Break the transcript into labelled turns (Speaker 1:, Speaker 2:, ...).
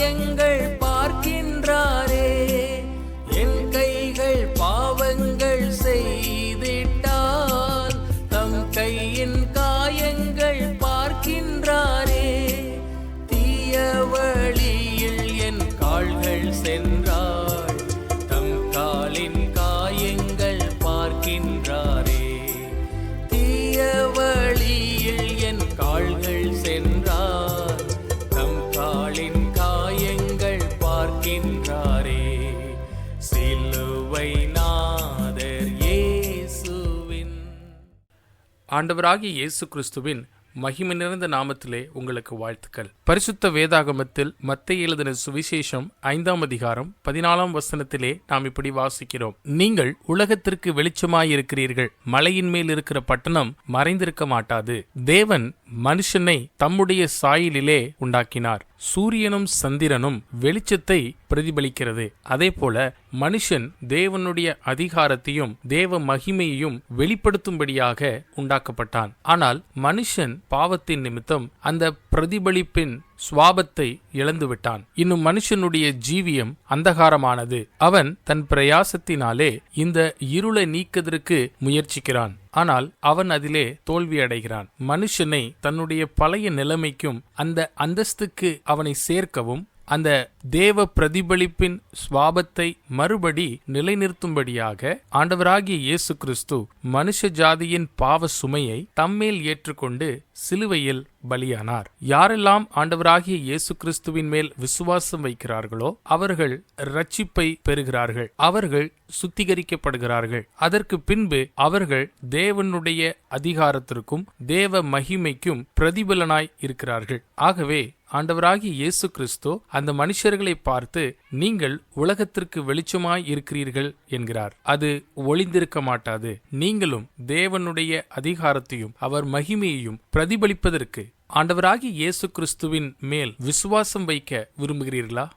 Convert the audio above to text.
Speaker 1: காயங்கள் நின்றாரே சிலுவை நாதர் ஆண்டவராகிய இயேசு கிறிஸ்துவின் மகிமை நிறைந்த நாமத்திலே உங்களுக்கு வாழ்த்துக்கள். பரிசுத்த வேதாகமத்தில் மத்திய எழுதின சுவிசேஷம் ஐந்தாம் அதிகாரம் பதினாலாம் வசனத்திலே நாம் இப்படி வாசிக்கிறோம். நீங்கள் உலகத்திற்கு வெளிச்சமாயிருக்கிறீர்கள் மலையின் மேல் இருக்கிற பட்டணம் மறைந்திருக்க மாட்டாது. தேவன் மனுஷனை தம்முடைய சாயலிலே உண்டாக்கினார். சூரியனும் சந்திரனும் வெளிச்சத்தை பிரதிபலிக்கிறது. அதே போல மனுஷன் தேவனுடைய அதிகாரத்தையும் தேவ மகிமையையும் வெளிப்படுத்தும்படியாக உண்டாக்கப்பட்டான். ஆனால் மனுஷன் பாவத்தின் நிமித்தம் அந்த பிரதிபலிப்பின் சுவாபத்தை இழந்துவிட்டான் இன்னும் மனுஷனுடைய ஜீவியம் அந்தகாரமானது. அவன் தன் பிரயாசத்தினாலே இந்த இருளை நீக்கதற்கு முயற்சிக்கிறான். ஆனால் அவன் அதிலே தோல்வியடைகிறான். மனுஷனை தன்னுடைய பழைய நிலைமைக்கும் அந்த அந்தஸ்துக்கு அவனை சேர்க்கவும் அந்த தேவ பிரதிபலிப்பின் சுவாபத்தை மறுபடி நிலைநிறுத்தும்படியாக ஆண்டவராகிய இயேசு கிறிஸ்து மனுஷ ஜாதியின் பாவ சுமையை தம்மேல் ஏற்றுக்கொண்டு சிலுவையில் பலியானார். யாரெல்லாம் ஆண்டவராகிய இயேசு கிறிஸ்துவின் மேல் விசுவாசம் வைக்கிறார்களோ அவர்கள் ரட்சிப்பை பெறுகிறார்கள். அவர்கள் சுத்திகரிக்கப்படுகிறார்கள். அதற்கு பின்பு அவர்கள் தேவனுடைய அதிகாரத்திற்கும் தேவ மகிமைக்கும் பிரதிபலனாய் இருக்கிறார்கள். ஆகவே ஆண்டவராகிய இயேசு கிறிஸ்து அந்த மனுஷர்களை பார்த்து நீங்கள் உலகத்திற்கு வெளிச்சமாய் இருக்கிறீர்கள் என்கிறார். அது ஒளிந்திருக்க மாட்டாது. நீங்களும் தேவனுடைய அதிகாரத்தையும் அவர் மகிமையையும் பிரதிபலிப்பதற்கு ஆண்டவராகிய இயேசு கிறிஸ்துவின் மேல் விசுவாசம் வைக்க விரும்புகிறீர்களா?